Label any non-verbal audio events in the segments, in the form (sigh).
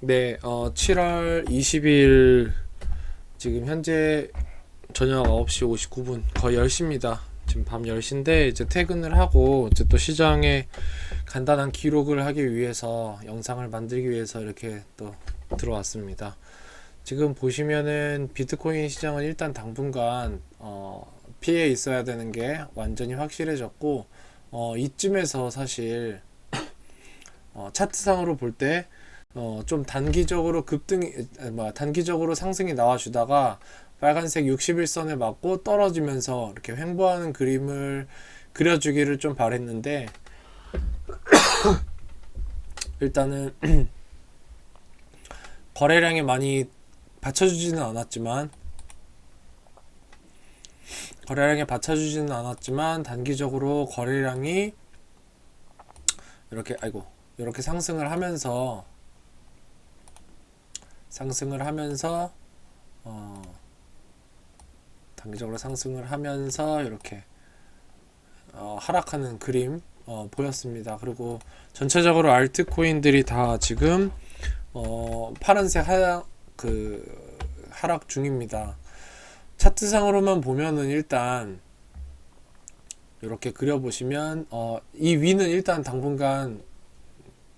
네, 어, 7월 20일 지금 현재 저녁 9시 59분 거의 10시입니다. 지금 밤 10시인데 이제 퇴근을 하고 이제 또 시장에 간단한 기록을 하기 위해서 영상을 만들기 위해서 이렇게 또 들어왔습니다. 지금 보시면은 비트코인 시장은 일단 당분간 어, 피해 있어야 되는 게 완전히 확실해졌고 어, 이쯤에서 사실 어, 차트상으로 볼 때 어, 좀 단기적으로 급등이, 아, 뭐야, 단기적으로 상승이 나와주다가 빨간색 61선에 맞고 떨어지면서 이렇게 횡보하는 그림을 그려주기를 좀 바랬는데, (coughs) 일단은 (coughs) 거래량이 많이 받쳐주지는 않았지만, 거래량이 받쳐주지는 않았지만, 단기적으로 거래량이 이렇게, 아이고, 이렇게 상승을 하면서 상승을 하면서 어, 단기적으로 상승을 하면서 이렇게 어, 하락하는 그림 어, 보였습니다. 그리고 전체적으로 알트코인들이 다 지금 어, 파란색 하락 그 하락 중입니다. 차트상으로만 보면은 일단 이렇게 그려보시면 어, 이 위는 일단 당분간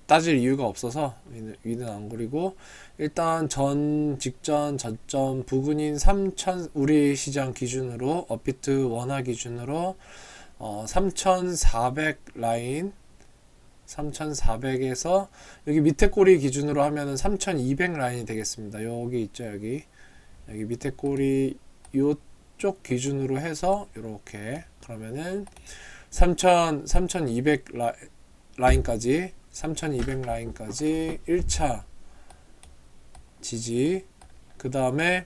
따질 이유가 없어서 위는, 안 그리고 일단 전 직전 저점 부근인 3천 우리 시장 기준으로 업비트 원화 기준으로 어, 3,400 라인 3,400에서 여기 밑에 꼬리 기준으로 하면은 3,200 라인이 되겠습니다. 여기 있죠 여기 여기 밑에 꼬리 요쪽 기준으로 해서 이렇게 그러면은 3,000 3,200 라, 라인까지 3200 라인까지 1차 지지. 그 다음에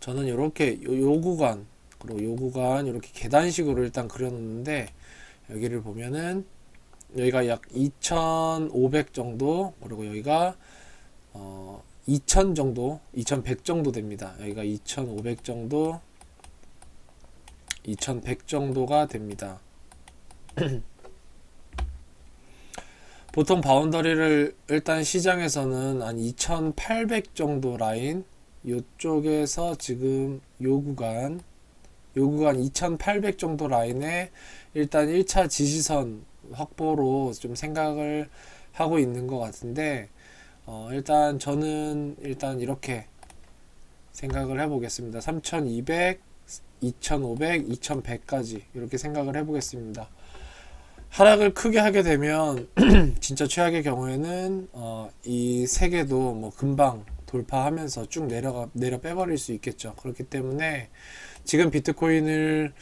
저는 이렇게 요, 요 구간 그리고 요 구간 이렇게 계단식으로 일단 그려놓는데 여기를 보면은 여기가 약 2500 정도 그리고 여기가 어, 2000 정도 2100 정도 됩니다. 여기가 2500 정도 2100 정도가 됩니다 (clears throat) 보통 바운더리를 일단 시장에서는 한 2800 정도 라인 요쪽에서 지금 요 구간 요 구간 2800 정도 라인에 일단 1차 지지선 확보로 좀 생각을 하고 있는 것 같은데 어 일단 저는 일단 이렇게 생각을 해보겠습니다. 3200 2500 2100까지 이렇게 생각을 해보겠습니다 하락을 크게 하게 되면 (clears throat) 진짜 최악의 경우에는 어, 이 세계도 뭐 금방 돌파하면서 쭉 내려가 내려 빼버릴 수 있겠죠. 그렇기 때문에 지금 비트코인을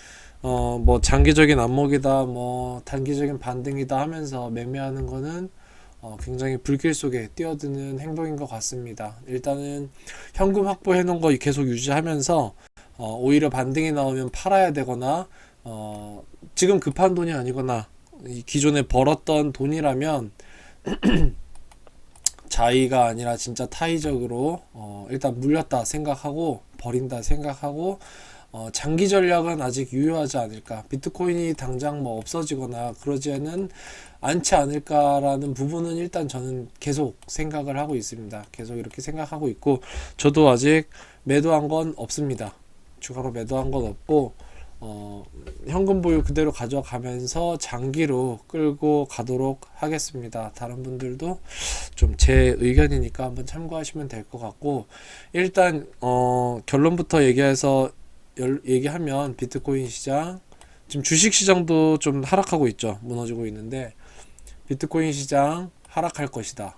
어, 뭐 장기적인 안목이다, 뭐 단기적인 반등이다 하면서 매매하는 거는 어, 굉장히 불길 속에 뛰어드는 행동인 것 같습니다. 일단은 현금 확보해 놓은 거 계속 유지하면서 어, 오히려 반등이 나오면 팔아야 되거나 어, 지금 급한 돈이 아니거나 이 기존에 벌었던 돈이라면 (clears throat) 자의가 아니라 진짜 타의적으로 어, 일단 물렸다 생각하고 버린다 생각하고 어, 장기 전략은 아직 유효하지 않을까. 비트코인이 당장 뭐 없어지거나 그러지는 않지 않을까라는 부분은 일단 저는 계속 생각을 하고 있습니다. 계속 이렇게 생각하고 있고 저도 아직 매도한 건 없습니다. 추가로 매도한 건 없고 어, 현금 보유 그대로 가져가면서 장기로 끌고 가도록 하겠습니다. 다른 분들도 좀 제 의견이니까 한번 참고하시면 될 것 같고 일단 어, 결론부터 얘기해서 열, 얘기하면 비트코인 시장 지금 주식 시장도 좀 하락하고 있죠. 무너지고 있는데 비트코인 시장 하락할 것이다.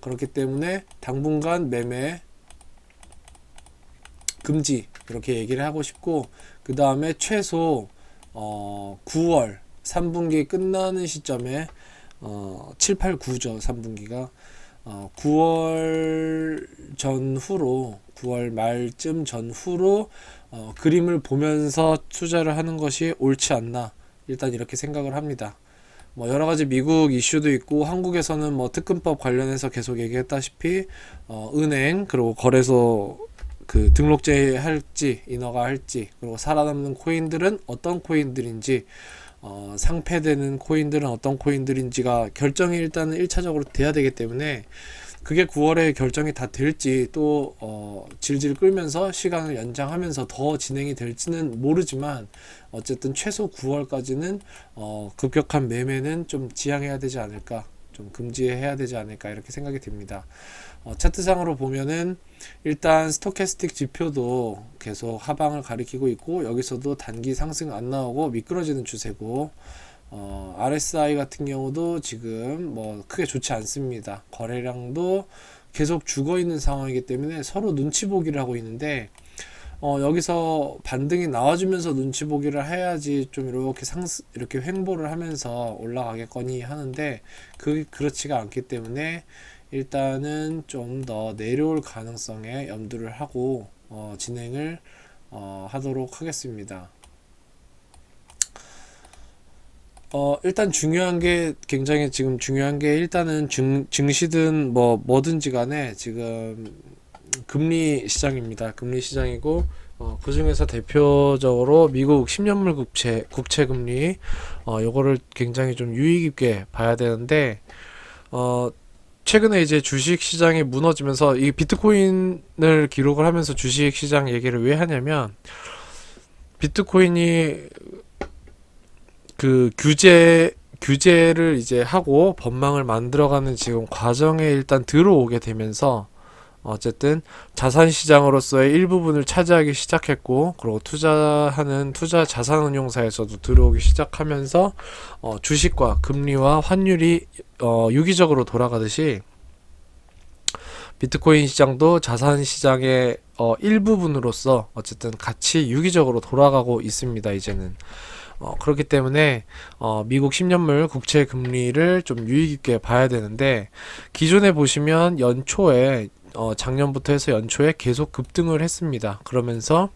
그렇기 때문에 당분간 매매 금지 이렇게 얘기를 하고 싶고 그 다음에 최소 어 9월 3분기 끝나는 시점에 어 7, 8, 9죠 3분기가 어 9월 전후로 9월 말쯤 전후로 어 그림을 보면서 투자를 하는 것이 옳지 않나 일단 이렇게 생각을 합니다. 뭐 여러 가지 미국 이슈도 있고 한국에서는 뭐 특근법 관련해서 계속 얘기했다시피 어 은행 그리고 거래소 그 등록제 할지 인허가 할지 그리고 살아남는 코인들은 어떤 코인들인지 어, 상패되는 코인들은 어떤 코인들인지가 결정이 일단은 1차적으로 돼야 되기 때문에 그게 9월에 결정이 다 될지 또 어, 질질 끌면서 시간을 연장하면서 더 진행이 될지는 모르지만 어쨌든 최소 9월까지는 어, 급격한 매매는 좀 지양해야 되지 않을까 좀 금지해야 되지 않을까 이렇게 생각이 듭니다. 어, 차트상으로 보면은 일단 스토캐스틱 지표도 계속 하방을 가리키고 있고 여기서도 단기 상승 안 나오고 미끄러지는 추세고 어, RSI 같은 경우도 지금 뭐 크게 좋지 않습니다. 거래량도 계속 죽어 있는 상황이기 때문에 서로 눈치 보기를 하고 있는데 어, 여기서 반등이 나와주면서 눈치 보기를 해야지 좀 이렇게 상 이렇게 횡보를 하면서 올라가겠거니 하는데 그 그렇지가 않기 때문에 일단은 좀 더 내려올 가능성에 염두를 하고 어, 진행을 어, 하도록 하겠습니다. 어, 일단 중요한 게 굉장히 지금 중요한 게 일단은 증, 증시든 뭐 뭐든지 간에 지금 금리 시장입니다. 금리 시장이고 어, 그 중에서 대표적으로 미국 10년물 국채 국채 금리 어, 요거를 굉장히 좀 유의 깊게 봐야 되는데 어, 최근에 이제 주식 시장이 무너지면서 이 비트코인을 기록을 하면서 주식 시장 얘기를 왜 하냐면 비트코인이 그 규제 규제를 이제 하고 법망을 만들어가는 지금 과정에 일단 들어오게 되면서 어쨌든 자산 시장으로서의 일부분을 차지하기 시작했고 그리고 투자하는 투자 자산 운용사에서도 들어오기 시작하면서 어, 주식과 금리와 환율이 어, 유기적으로 돌아가듯이 비트코인 시장도 자산 시장의 어, 일부분으로서 어쨌든 같이 유기적으로 돌아가고 있습니다 이제는. 어, 그렇기 때문에 어, 미국 10년물 국채 금리를 좀 유의 깊게 봐야 되는데 기존에 보시면 연초에 어, 작년부터 해서 연초에 계속 급등을 했습니다. 그러면서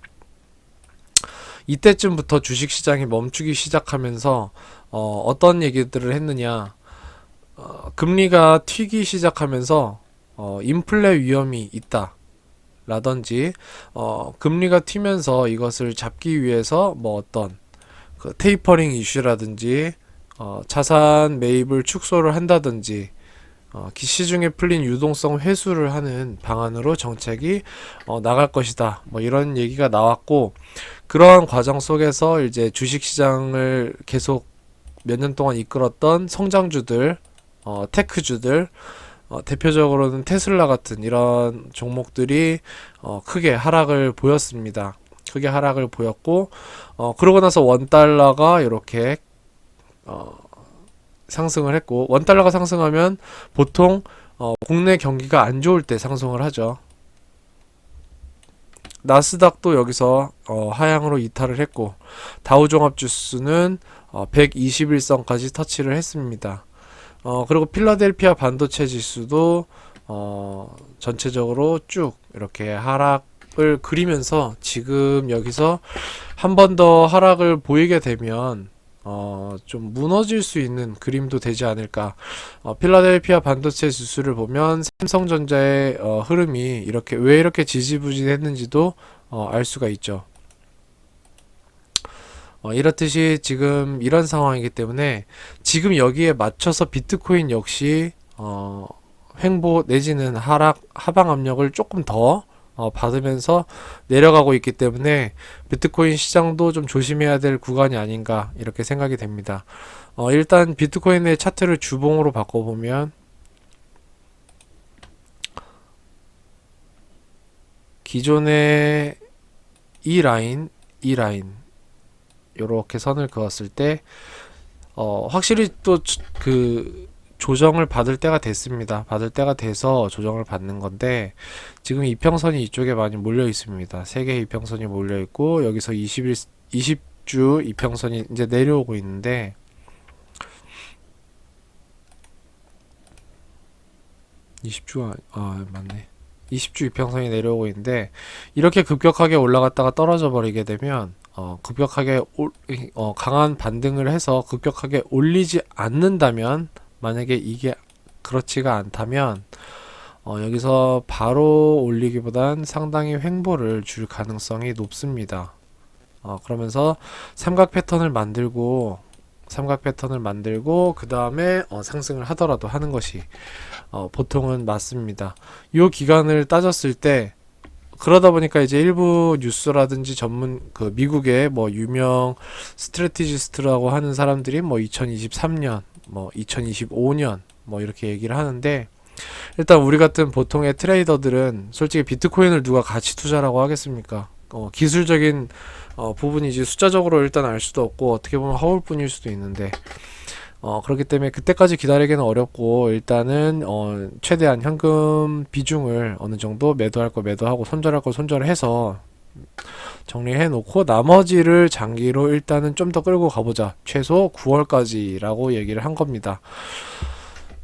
이때쯤부터 주식 시장이 멈추기 시작하면서 어, 어떤 얘기들을 했느냐 어, 금리가 튀기 시작하면서 어, 인플레 위험이 있다. 라든지 어, 금리가 튀면서 이것을 잡기 위해서 뭐 어떤 그 테이퍼링 이슈라든지 어, 자산 매입을 축소를 한다든지 어, 기- 시중에 풀린 유동성 회수를 하는 방안으로 정책이 어, 나갈 것이다. 뭐 이런 얘기가 나왔고 그러한 과정 속에서 이제 주식 시장을 계속 몇 년 동안 이끌었던 성장주들, 어, 테크주들, 어, 대표적으로는 테슬라 같은 이런 종목들이 어, 크게 하락을 보였습니다. 크게 하락을 보였고 어, 그러고 나서 원 달러가 이렇게 어, 상승을 했고 원 달러가 상승하면 보통 어, 국내 경기가 안 좋을 때 상승을 하죠. 나스닥도 여기서 어, 하향으로 이탈을 했고 다우종합지수는 어, 121선까지 터치를 했습니다. 어, 그리고 필라델피아 반도체 지수도 어, 전체적으로 쭉 이렇게 하락을 그리면서 지금 여기서 한 번 더 하락을 보이게 되면 어, 좀 무너질 수 있는 그림도 되지 않을까. 어, 필라델피아 반도체 지수를 보면 삼성전자의 어, 흐름이 이렇게 왜 이렇게 지지부진했는지도 어, 알 수가 있죠. 어, 이렇듯이 지금 이런 상황이기 때문에 지금 여기에 맞춰서 비트코인 역시 어, 횡보 내지는 하락 하방 압력을 조금 더 어, 받으면서 내려가고 있기 때문에 비트코인 시장도 좀 조심해야 될 구간이 아닌가 이렇게 생각이 됩니다. 어, 일단 비트코인의 차트를 주봉으로 바꿔보면 기존의 이 라인, 이 라인 요렇게 선을 그었을 때 어, 확실히 또 그 조정을 받을 때가 됐습니다. 받을 때가 돼서 조정을 받는 건데 지금 이평선이 이쪽에 많이 몰려 있습니다. 세 개의 이평선이 몰려 있고 여기서 21 20주 이평선이 이제 내려오고 있는데 (20주가) 아 맞네 (20주) 이평선이 내려오고 있는데 이렇게 급격하게 올라갔다가 떨어져 버리게 되면 어, 급격하게 올, 어, 강한 반등을 해서 급격하게 올리지 않는다면 만약에 이게 그렇지가 않다면 어, 여기서 바로 올리기보단 상당히 횡보를 줄 가능성이 높습니다. 어, 그러면서 삼각 패턴을 만들고 삼각 패턴을 만들고 그 다음에 어, 상승을 하더라도 하는 것이 어, 보통은 맞습니다. 이 기간을 따졌을 때 그러다 보니까 이제 일부 뉴스라든지 전문 그 미국의 뭐 유명 스트레티지스트라고 하는 사람들이 뭐 2023년, 뭐 2025년 뭐 이렇게 얘기를 하는데 일단 우리 같은 보통의 트레이더들은 솔직히 비트코인을 누가 가치 투자라고 하겠습니까? 어, 기술적인 어, 부분이지 숫자적으로 일단 알 수도 없고 어떻게 보면 허울뿐일 수도 있는데 어, 그렇기 때문에 그때까지 기다리기는 어렵고 일단은 어, 최대한 현금 비중을 어느 정도 매도할 거 매도하고 손절할 거 손절해서 정리해 놓고 나머지를 장기로 일단은 좀 더 끌고 가보자. 최소 9월까지라고 얘기를 한 겁니다.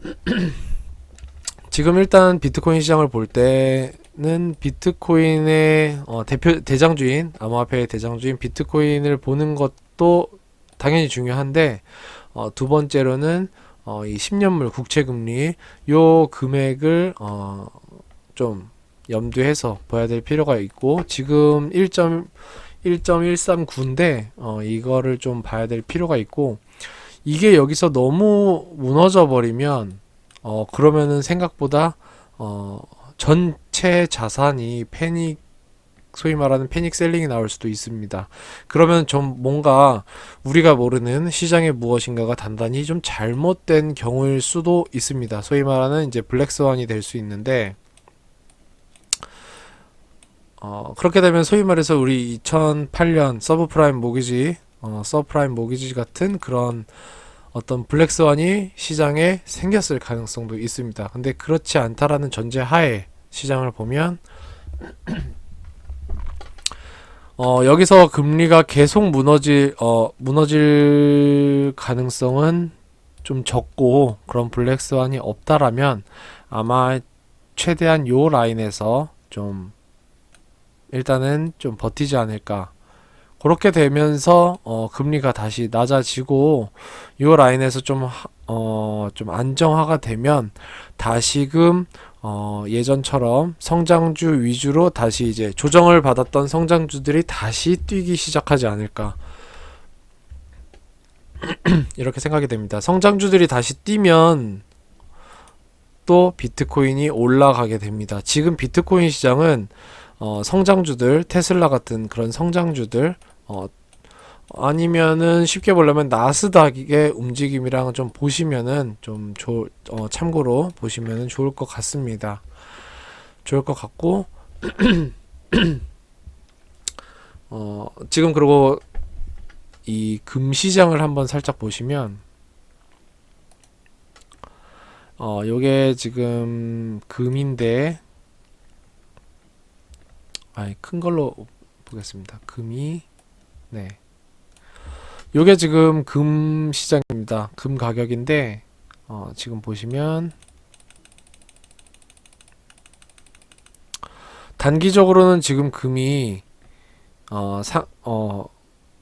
(clears throat) 지금 일단 비트코인 시장을 볼 때는 비트코인의 어, 대표 대장주인 암호화폐의 대장주인 비트코인을 보는 것도 당연히 중요한데 어, 두 번째로는 어, 이 10년물 국채 금리 요 금액을 어, 좀 염두해서 봐야 될 필요가 있고 지금 1.139인데 어, 이거를 좀 봐야 될 필요가 있고 이게 여기서 너무 무너져 버리면 어, 그러면은 생각보다 어, 전체 자산이 패닉 소위 말하는 패닉 셀링이 나올 수도 있습니다. 그러면 좀 뭔가 우리가 모르는 시장의 무엇인가가 단단히 좀 잘못된 경우일 수도 있습니다. 소위 말하는 이제 블랙스완이 될 수 있는데 어, 그렇게 되면 소위 말해서 우리 2008년 서브프라임 모기지, 어, 서브프라임 모기지 같은 그런 어떤 블랙스완이 시장에 생겼을 가능성도 있습니다. 근데 그렇지 않다라는 전제 하에 시장을 보면 (clears throat) 어, 여기서 금리가 계속 무너질, 어, 무너질 가능성은 좀 적고, 그런 블랙스완이 없다라면, 아마 최대한 요 라인에서 좀, 일단은 좀 버티지 않을까. 그렇게 되면서, 어, 금리가 다시 낮아지고, 요 라인에서 좀, 하- 어, 좀 안정화가 되면, 다시금, 어, 예전처럼 성장주 위주로 다시 이제 조정을 받았던 성장주들이 다시 뛰기 시작하지 않을까. (clears throat) 이렇게 생각이 됩니다. 성장주들이 다시 뛰면 또 비트코인이 올라가게 됩니다. 지금 비트코인 시장은 어, 성장주들, 테슬라 같은 그런 성장주들, 어, 아니면은 쉽게 보려면 나스닥의 움직임이랑 좀 보시면은 좀 조, 어, 참고로 보시면은 좋을 것 같습니다. 좋을 것 같고 (clears throat) 어, 지금 그리고 이 금 시장을 한번 살짝 보시면 어, 요게 지금 금인데 아니 큰 걸로 보겠습니다. 금이 네. 요게 지금 금 시장입니다. 금 가격인데 어, 지금 보시면 단기적으로는 지금 금이 어, 상, 어,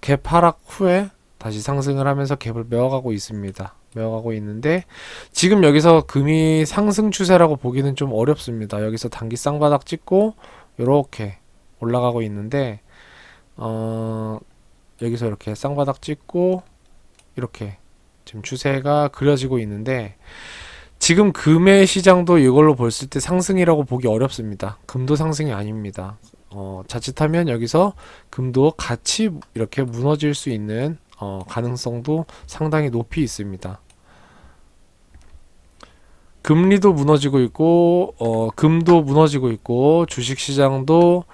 갭 하락 후에 다시 상승을 하면서 갭을 메워가고 있습니다. 메워가고 있는데 지금 여기서 금이 상승 추세라고 보기는 좀 어렵습니다. 여기서 단기 쌍바닥 찍고 요렇게 올라가고 있는데 어, 여기서 이렇게 쌍바닥 찍고 이렇게 지금 추세가 그려지고 있는데 지금 금의 시장도 이걸로 봤을 때 상승이라고 보기 어렵습니다. 금도 상승이 아닙니다. 어, 자칫하면 여기서 금도 같이 이렇게 무너질 수 있는 어, 가능성도 상당히 높이 있습니다. 금리도 무너지고 있고 어, 금도 무너지고 있고 주식 시장도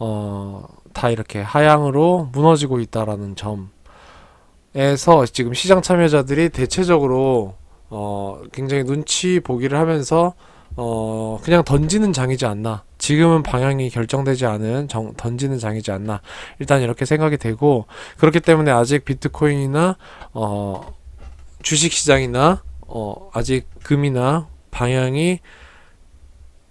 어, 다 이렇게 하향으로 무너지고 있다라는 점에서 지금 시장 참여자들이 대체적으로 어, 굉장히 눈치 보기를 하면서 어, 그냥 던지는 장이지 않나. 지금은 방향이 결정되지 않은 정, 던지는 장이지 않나. 일단 이렇게 생각이 되고 그렇기 때문에 아직 비트코인이나 어, 주식 시장이나 어, 아직 금이나 방향이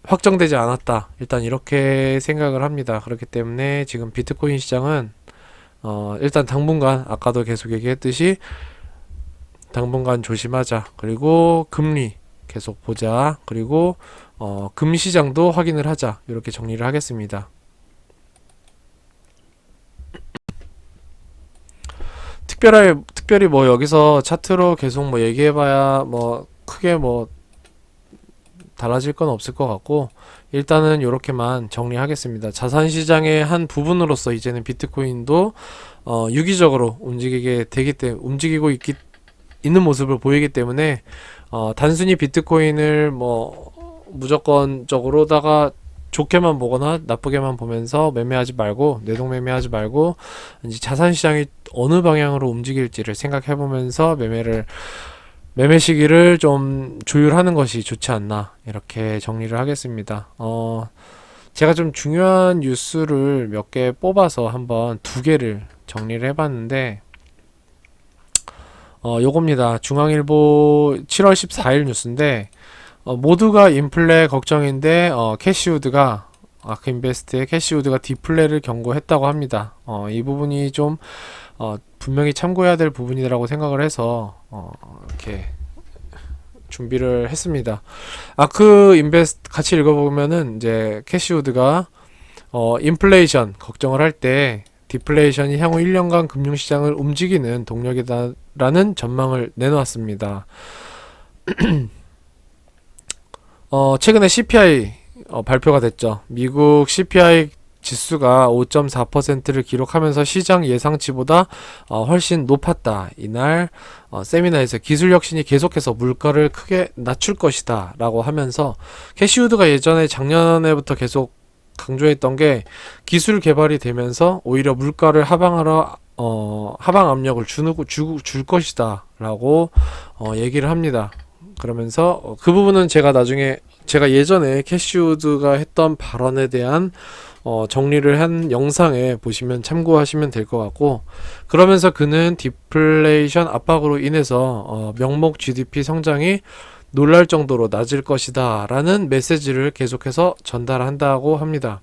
확정되지 않았다. 일단 이렇게 생각을 합니다. 그렇기 때문에 지금 비트코인 시장은 어, 일단 당분간 아까도 계속 얘기했듯이 당분간 조심하자. 그리고 금리 계속 보자. 그리고 어, 금 시장도 확인을 하자. 이렇게 정리를 하겠습니다. 특별하게 특별히 뭐 여기서 차트로 계속 뭐 얘기해봐야 뭐 크게 뭐 달라질 건 없을 것 같고 일단은 이렇게만 정리하겠습니다. 자산 시장의 한 부분으로서 이제는 비트코인도 어, 유기적으로 움직이게 되기 때문에 움직이고 있기 있는 모습을 보이기 때문에 어, 단순히 비트코인을 뭐 무조건적으로다가 좋게만 보거나 나쁘게만 보면서 매매하지 말고 내동 매매하지 말고 이제 자산 시장이 어느 방향으로 움직일지를 생각해 보면서 매매를 매매 시기를 좀 조율하는 것이 좋지 않나 이렇게 정리를 하겠습니다. 어 제가 좀 중요한 뉴스를 몇 개 뽑아서 한번 두 개를 정리를 해봤는데 어 요겁니다. 중앙일보 7월 14일 뉴스인데 어, 모두가 인플레 걱정인데 어, 캐시우드가 아크인베스트의 캐시우드가 디플레를 경고했다고 합니다. 어, 이 부분이 좀 어, 분명히 참고해야 될 부분이라고 생각을 해서 어, 이렇게 준비를 했습니다. 아크 인베스트 같이 읽어보면은 이제 캐시우드가 어, 인플레이션 걱정을 할 때 디플레이션이 향후 1년간 금융시장을 움직이는 동력이다라는 전망을 내놓았습니다. (clears throat) 어, 최근에 CPI 어, 발표가 됐죠. 미국 CPI 지수가 5.4%를 기록하면서 시장 예상치보다 어, 훨씬 높았다. 이날 어, 세미나에서 기술 혁신이 계속해서 물가를 크게 낮출 것이다. 라고 하면서 캐시우드가 예전에 작년에부터 계속 강조했던 게 기술 개발이 되면서 오히려 물가를 하방하러 어, 하방 압력을 주고 주, 줄 것이다. 라고 어, 얘기를 합니다. 그러면서 어, 그 부분은 제가 나중에 제가 예전에 캐시우드가 했던 발언에 대한 어, 정리를 한 영상에 보시면 참고하시면 될 것 같고 그러면서 그는 디플레이션 압박으로 인해서 어, 명목 GDP 성장이 놀랄 정도로 낮을 것이다 라는 메시지를 계속해서 전달한다고 합니다.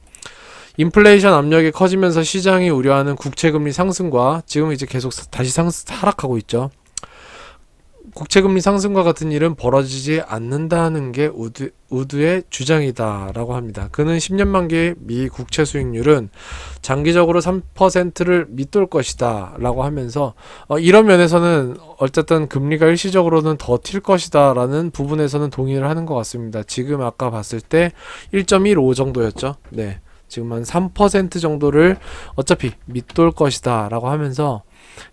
인플레이션 압력이 커지면서 시장이 우려하는 국채금리 상승과 지금 이제 계속 다시 상 하락하고 있죠. 국채금리 상승과 같은 일은 벌어지지 않는다는 게 우드, 우드의 주장이다라고 합니다. 그는 10년 만기 미 국채 수익률은 장기적으로 3%를 밑돌 것이다라고 하면서 어, 이런 면에서는 어쨌든 금리가 일시적으로는 더 튈 것이다라는 부분에서는 동의를 하는 것 같습니다. 지금 아까 봤을 때 1.15 정도였죠. 네. 지금 한 3% 정도를 어차피 밑돌 것이다라고 하면서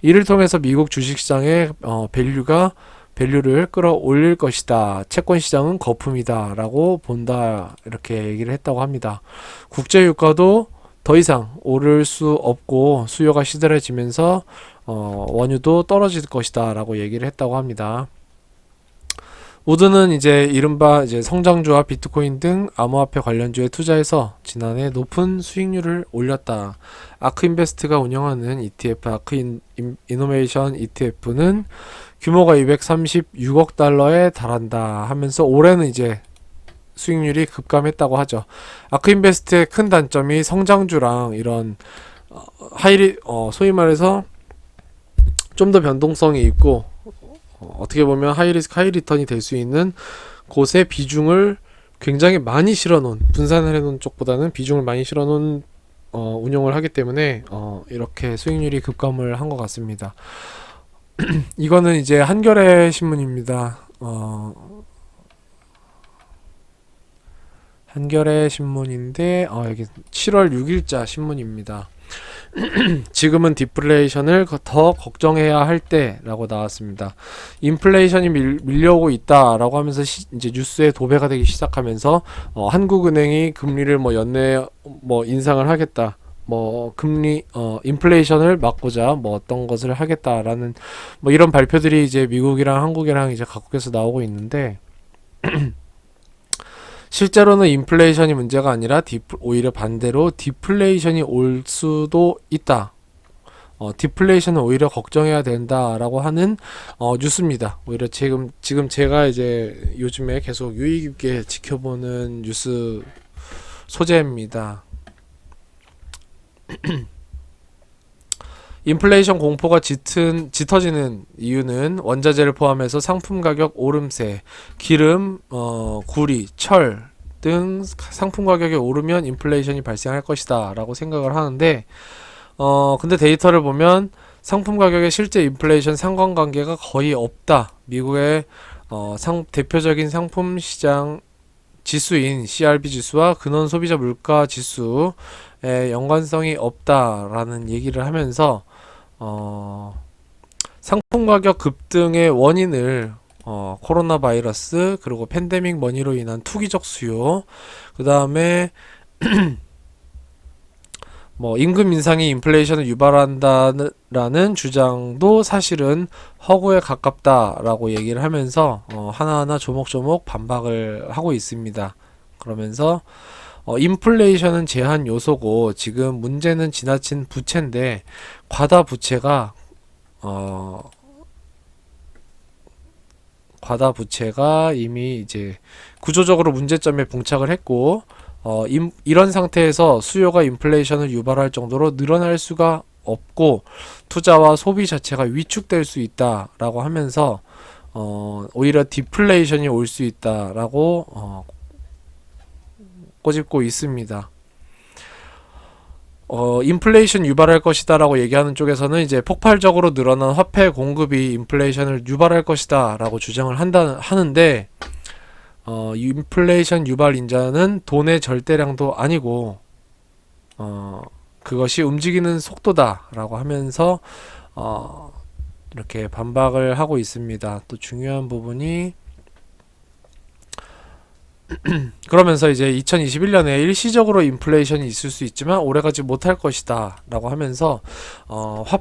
이를 통해서 미국 주식시장의 어, 밸류가 밸류를 끌어올릴 것이다. 채권 시장은 거품이다 라고 본다. 이렇게 얘기를 했다고 합니다. 국제 유가도 더 이상 오를 수 없고 수요가 시들해지면서 어, 원유도 떨어질 것이다 라고 얘기를 했다고 합니다. 우드는 이제 이른바 이제 성장주와 비트코인 등 암호화폐 관련주에 투자해서 지난해 높은 수익률을 올렸다. 아크인베스트가 운영하는 ETF 아크 이노메이션 ETF는 규모가 236억 달러에 달한다 하면서 올해는 이제 수익률이 급감했다고 하죠. 아크인베스트의 큰 단점이 성장주랑 이런 어, 하이리 어, 소위 말해서 좀 더 변동성이 있고 어, 어떻게 보면 하이리스크 하이리턴이 될 수 있는 곳에 비중을 굉장히 많이 실어놓은 분산을 해놓은 쪽보다는 비중을 많이 실어놓은 어, 운영을 하기 때문에 어, 이렇게 수익률이 급감을 한 것 같습니다. (clears throat) 이거는 이제 한겨레 신문입니다. 어, 한겨레 신문인데 어, 여기 7월 6일자 신문입니다. (clears throat) 지금은 디플레이션을 더 걱정해야 할 때라고 나왔습니다. 인플레이션이 밀, 밀려오고 있다라고 하면서 시, 이제 뉴스에 도배가 되기 시작하면서 어, 한국은행이 금리를 뭐 연내 뭐 인상을 하겠다. 뭐 금리 어 인플레이션을 막고자 뭐 어떤 것을 하겠다라는 뭐 이런 발표들이 이제 미국이랑 한국이랑 이제 각국에서 나오고 있는데 (clears throat) 실제로는 인플레이션이 문제가 아니라 디플, 오히려 반대로 디플레이션이 올 수도 있다. 어, 디플레이션은 오히려 걱정해야 된다라고 하는 어, 뉴스입니다. 오히려 지금 지금 제가 이제 요즘에 계속 유의 깊게 지켜보는 뉴스 소재입니다. (clears throat) 인플레이션 공포가 짙은, 짙어지는 이유는 원자재를 포함해서 상품 가격 오름세, 기름, 어, 구리, 철 등 상품 가격이 오르면 인플레이션이 발생할 것이다 라고 생각을 하는데 어, 근데 데이터를 보면 상품 가격의 실제 인플레이션 상관관계가 거의 없다. 미국의 어, 상, 대표적인 상품 시장 지수인 CRB 지수와 근원 소비자 물가 지수에 연관성이 없다라는 얘기를 하면서 어, 상품 가격 급등의 원인을 어, 코로나 바이러스 그리고 팬데믹 머니로 인한 투기적 수요 그 다음에 (clears throat) 뭐 임금 인상이 인플레이션을 유발한다는 주장도 사실은 허구에 가깝다라고 얘기를 하면서 어, 하나하나 조목조목 반박을 하고 있습니다. 그러면서 어, 인플레이션은 제한 요소고 지금 문제는 지나친 부채인데 과다 부채가 어, 과다 부채가 이미 이제 구조적으로 문제점에 봉착을 했고 어, 임- 이런 상태에서 수요가 인플레이션을 유발할 정도로 늘어날 수가 없고 투자와 소비 자체가 위축될 수 있다라고 하면서 어, 오히려 디플레이션이 올 수 있다라고 어, 꼬집고 있습니다. 어, 인플레이션 유발할 것이다 라고 얘기하는 쪽에서는 이제 폭발적으로 늘어난 화폐 공급이 인플레이션을 유발할 것이다 라고 주장을 한다 하는데 어, 인플레이션 유발 인자는 돈의 절대량도 아니고 어, 그것이 움직이는 속도다 라고 하면서 어, 이렇게 반박을 하고 있습니다. 또 중요한 부분이 (clears throat) 그러면서 이제 2021년에 일시적으로 인플레이션이 있을 수 있지만 오래가지 못할 것이다 라고 하면서 어, 화,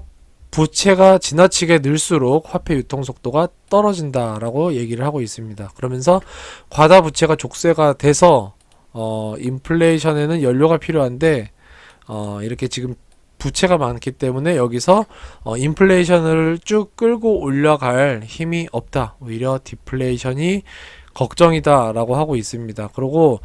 부채가 지나치게 늘수록 화폐 유통 속도가 떨어진다라고 얘기를 하고 있습니다. 그러면서 과다 부채가 족쇄가 돼서 어, 인플레이션에는 연료가 필요한데 어, 이렇게 지금 부채가 많기 때문에 여기서 어, 인플레이션을 쭉 끌고 올라갈 힘이 없다. 오히려 디플레이션이 걱정이다라고 하고 있습니다. 그리고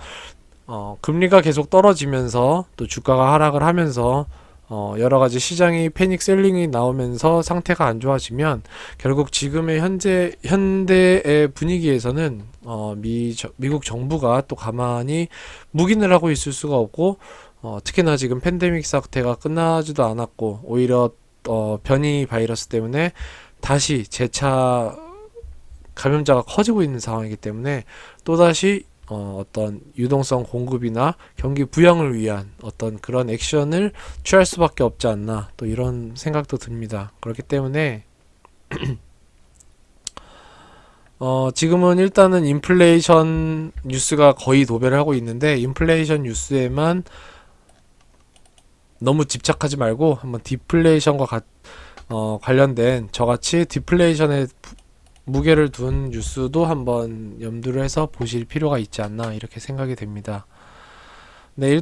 어, 금리가 계속 떨어지면서 또 주가가 하락을 하면서 어, 여러 가지 시장이 패닉 셀링이 나오면서 상태가 안 좋아지면 결국 지금의 현재 현대의 분위기에서는 어, 미 저- 미국 정부가 또 가만히 묵인을 하고 있을 수가 없고 어, 특히나 지금 팬데믹 사태가 끝나지도 않았고 오히려 어, 변이 바이러스 때문에 다시 재차 감염자가 커지고 있는 상황이기 때문에 또다시 어, 어떤 유동성 공급이나 경기 부양을 위한 어떤 그런 액션을 취할 수밖에 없지 않나 또 이런 생각도 듭니다. 그렇기 때문에 (clears throat) 어, 지금은 일단은 인플레이션 뉴스가 거의 도배를 하고 있는데 인플레이션 뉴스에만 너무 집착하지 말고 한번 디플레이션과 가, 어, 관련된 저같이 디플레이션에 부- 무게를 둔 뉴스도 한번 염두를 해서 보실 필요가 있지 않나 이렇게 생각이 됩니다. 네,